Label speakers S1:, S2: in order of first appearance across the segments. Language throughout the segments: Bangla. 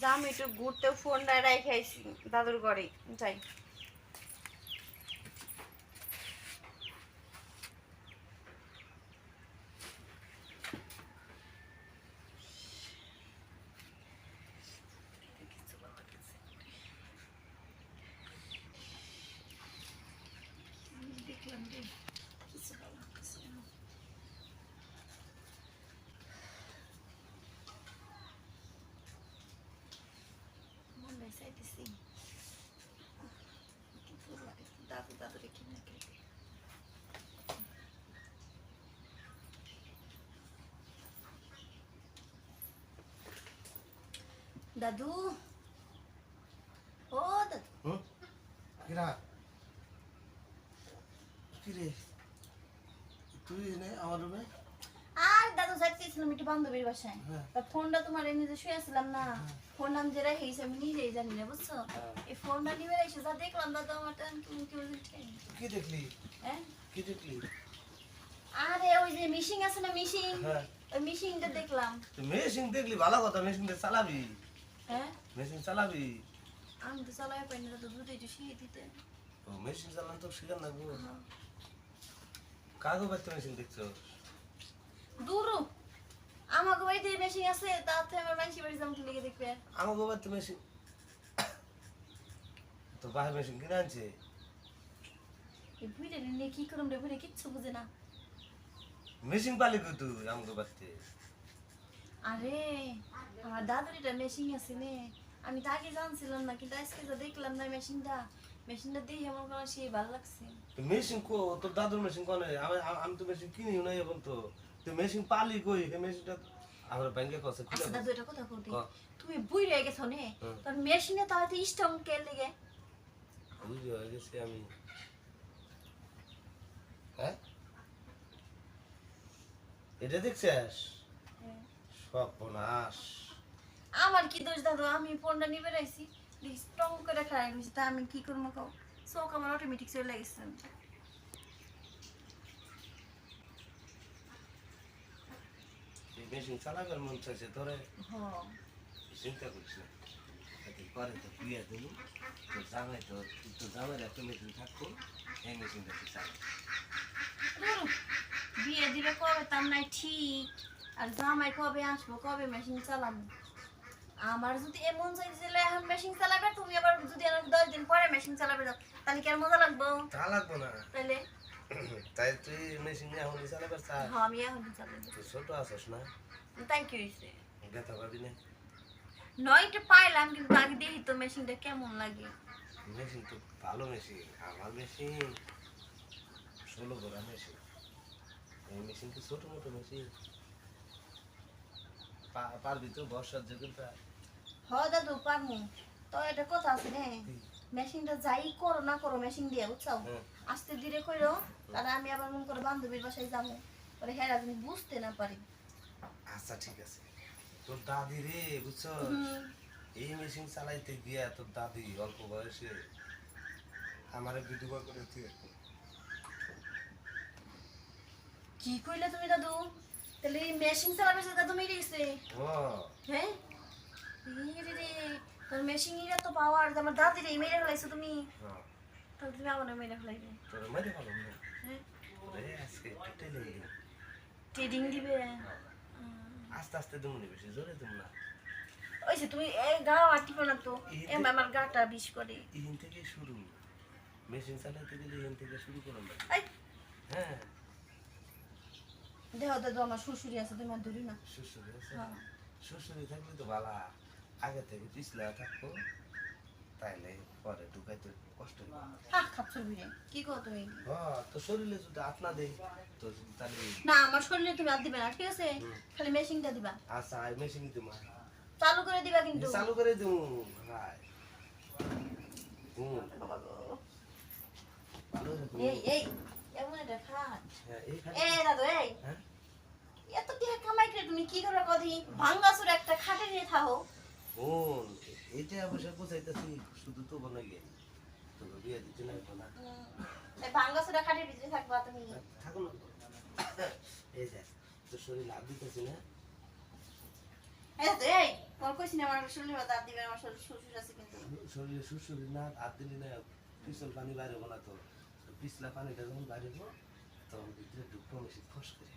S1: যা আমি একটু ঘুরতে ফোনটা রাখাইছি দাদুর ঘরে যাই দেখলাম রে কিছু ভালো লাগছে না। মনে চাইতেছি কিছু লাগে দাদু দাদু রেখে না খেতে দাদু। ও দাদু।
S2: হুম কিরা? কিরে? তুই এনে আমার রুমে?
S1: আর দাদু যাচ্ছিলাম একটু বান্ধবীর বাসায়।
S2: হ্যাঁ।
S1: তা ফোনটা তোমার এনে যে শুয়েছিলাম না ফোনটা আমি যে রেখেছি আমি নিজেই জানি না বুঝছ?
S2: হ্যাঁ।
S1: এই ফোনটা নিয়ে এসে যা দেখলাম দাদু আমার টান কি কি
S2: দেখলি?
S1: হ্যাঁ?
S2: কি দেখলি?
S1: আরে ওই যে মিশিং আছে না মিশিং
S2: হ্যাঁ।
S1: ওই মিশিংটা দেখলাম।
S2: মেশিন দেখলি ভালো কথা মেশিনটা চালাবি।
S1: হ্যাঁ?
S2: মেশিন চালাবি?
S1: আমি তো চালাই পাই না দাদু দুটো একটু শিখে দিতে।
S2: ও মেশিন চালান তো শিখার না গো।
S1: হ্যাঁ।
S2: কাগো বাচ্চা মেশিন দেখছ?
S1: দূরও আমাকে বাড়িতে মেশিং আছে তাতে আমার মানসি বাড়ি যাব লেগে দেখবে।
S2: আমার গোবার তো মেশিন তো বাহির মেশিন কিনে আনছে?
S1: এই বুড়ে নিয়ে কি করুম রে বুড়ে কিচ্ছু বুঝে না।
S2: মেশিন পালি তুই আমার গোবারতে
S1: আরে আমার দাদুর এটা মেশিন আছে নে। আমি তো আগে জানছিলাম না কিন্তু আজকে তো দেখলাম না মেশিনটা মেশিনটা দিয়ে আমার কোনো সেই ভালো লাগছে।
S2: মেশিন কো তোর দাদুর মেশিন কোনে আমি আমি তো মেশিন কিনি নাই এখন তো। তুই মেশিন পালি কই? এই মেশিনটা আমার ব্যাংকে কসে
S1: আচ্ছা দাদু এটা কথা বলতে তুমি বুই রয়ে গেছো নে?
S2: হুম।
S1: তোর মেশিনে তো হয়তো স্ট্রং কে লেগে।
S2: বুঝি হয়ে গেছে আমি। হ্যাঁ? এটা দেখছিস? সর্বনাশ।
S1: আমার কি দোষ দাদু আমি ফোনটা নিয়ে বেড়াইছি। স্ট্রং করে খাই গেছি তা আমি কি করব কাউ চোখ আমার অটোমেটিক চলে গেছে।
S2: এই মেশিন চালাবার মন চাইছে তোরে?
S1: হ্যাঁ
S2: চিন্তা করিস না। পরে তো বিয়ে দিল তো জামাই তো তো জামাই একটা মেশিন থাকব এই মেশিনটা তুই চালা।
S1: বিয়ে দিবে কবে? তার নাই ঠিক। আর জামাই কবে আসব কবে মেশিন চালাবো? আমার যদি এমন চাইছিল এখন মেশিন চালাবে তুমি আবার যদি দশ দিন পরে মেশিন চালাবে দাও তাহলে কি আর মজা লাগবো?
S2: তা লাগবো না।
S1: তাহলে
S2: তাই তুই মেশিন এখন চালাবার চা।
S1: হ্যাঁ আমি এখন চালাবো
S2: ছোট আছিস না?
S1: তাই কি হয়েছে
S2: ব্যথা পাবি না?
S1: নয়টা পাইলাম কিন্তু আগে দেখি তো মেশিনটা কেমন লাগে।
S2: মেশিন তো ভালো মেশিন আমার মেশিন ষোলো গোড়া মেশিন এই মেশিন তো ছোট মোটো মেশিন পারবি তো বর্ষার যখন
S1: হ দাদু পারমু। তো এটা কথা আছে রে মেশিনটা যাই করো না করো মেশিন দিয়ে। আস্তে ধীরে করো তাহলে আমি আবার মন করে বান্ধবীর বাসায় যাব। পরে হেরা বুঝতে না পারি।
S2: আচ্ছা ঠিক আছে। তোর দাদি রে বুঝছ? এই মেশিন চালাইতে গিয়া তোর দাদি অল্প বয়সে আমারে বিধবা করে দিয়ে
S1: কি কইলে তুমি দাদু? তাহলে এই মেশিন চালাবে সে দাদু মেরে গেছে। হ্যাঁ। ইরে রে তোর মেশিন ইরা তো পাওয়ার আমার দাদি রে মেরে ফেলাইছো তুমি।
S2: হ্যাঁ,
S1: তাহলে তুমি আমার মেরে ফেলাইবে।
S2: তোর মেরে
S1: হ্যাঁ।
S2: আজকে
S1: ট্রেডিং দিবে।
S2: আস্তে আস্তে দুমনি বেশি জোরে দুম না।
S1: ওই যে তুমি এই গা আটিপো না তো। এম আমার গাটা বিষ করে।
S2: ইহিন থেকে শুরু। মেশিন চালাইতে গেলে ইহিন থেকে শুরু করলাম
S1: এই।
S2: হ্যাঁ।
S1: দেহ দাদু আমার শ্বশুরি আছে তুমি আর ধরি না।
S2: শ্বশুর আছে?
S1: হ্যাঁ।
S2: শ্বশুরি থাকলে তো ভালা আগে থেকে পিছলা থাকব তাইলে পরে ঢুকাইতে কষ্ট
S1: হ্যাঁ খাচ্ছ বিরে কি কো তুমি?
S2: হ্যাঁ তো শরীরে যদি হাত না তো তাহলে
S1: না আমার শরীরে তুমি আর দিবে না ঠিক আছে? খালি মেশিনটা দিবা।
S2: আচ্ছা মেশিন তোমার
S1: চালু করে দিবা কিন্তু।
S2: চালু করে হাই হুম।
S1: এই এই।
S2: হ্যাঁ এই খালি
S1: এই দাদু এই। এত টিহা কামাই করে তুমি কি করবে কদি? ভাঙ্গাসুর একটা খাটে নিয়ে থাকো।
S2: বোন এটা অবশ্য বুঝাইতেছি শুধু তো বনে গিয়ে তোকে বিয়ে দিতে লাগবে না।
S1: ভাঙ্গাসুরা খাটের ভিতরে থাকবা তুমি।
S2: থাকো না। এই যে তোর শরীর লাভ দিতেছি না।
S1: এই তো, কইছি না আমার শরীরে দাঁত দিবে আমার শরীর শ্বশুর আছে কিন্তু।
S2: শরীরে সুরসুরি না হাত দিলি না পিছল পানি বাইরে না তো। পিছলা পানিটা যখন বাইরে হব তখন ভিতরে ঢুকবো মেশিন ফস করে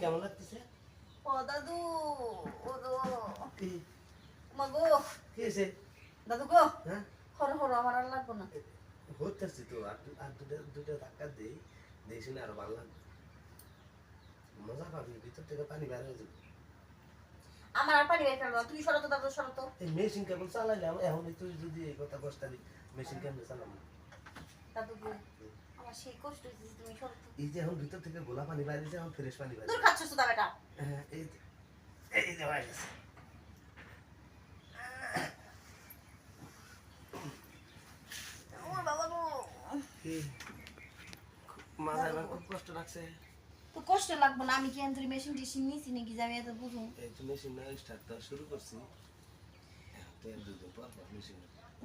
S2: কেমন লাগতেছে?
S1: ও দাদু ও
S2: কি?
S1: মা গো।
S2: কি হয়েছে?
S1: দাদু গো।
S2: হ্যাঁ?
S1: হর হর আমার আর লাগবো না।
S2: হইতেছি তো আর আর দুটা দুটা ধাক্কা দিই দিই শুনে আরও ভালো লাগবে। মজা পাবি ভিতর থেকে পানি বাইরে হয়ে যাবে।
S1: আমার আর পানি বের করব তুমি সরো তো দাদু সরো তো।
S2: এই মেশিন কেবল চালাইলাম এখন তুই যদি এই কথা বস তাহলে মেশিন কেমন চালাম
S1: দাদু আমার সেই কষ্ট হয়েছে তুমি সরো
S2: এই যে এখন ভিতর থেকে গোলা পানি বাইরে যায় এখন ফ্রেশ পানি বাইরে।
S1: দূর খাচ্ছ সুদা বেটা
S2: হ্যাঁ এই এই যে মাথায় কষ্ট লাগছে।
S1: তো কষ্ট লাগবো না আমি কি আন্তরিক মেশিন টেশিন নিয়েছি নাকি যে আমি এত বুঝুন।
S2: এই তো মেশিন না স্টার্ট তো শুরু করছি। তো এক দুদিন পর পর মেশিন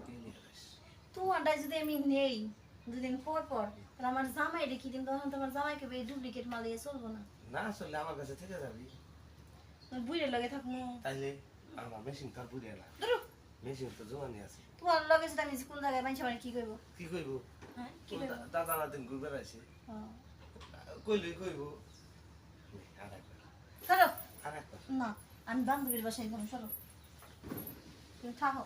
S2: কিনে আসি
S1: তোমারটা যদি আমি নেই দুদিন পর পর তাহলে আমার জামাই রেখে দিন তখন তোমার জামাইকে এই ডুপ্লিকেট মাল দিয়ে চলবো না।
S2: না আসলে আমার কাছে থেকে যাবি।
S1: বুড়ে লগে থাকব।
S2: তাইলে আমার মেশিন তো আর বুঝে না। মেশিন তো জমানি আছে।
S1: তোমার লগে যদি আমি কোন জায়গায় মানুষ মানে কি করব
S2: কি
S1: হ্যাঁ করব
S2: দাদা নাতিন ঘুরে বেড়াইছে
S1: হ্যাঁ।
S2: কইলে কইব। সরো
S1: না আমি বান্ধবীর বাসায় যাব সরো তুমি থাকো।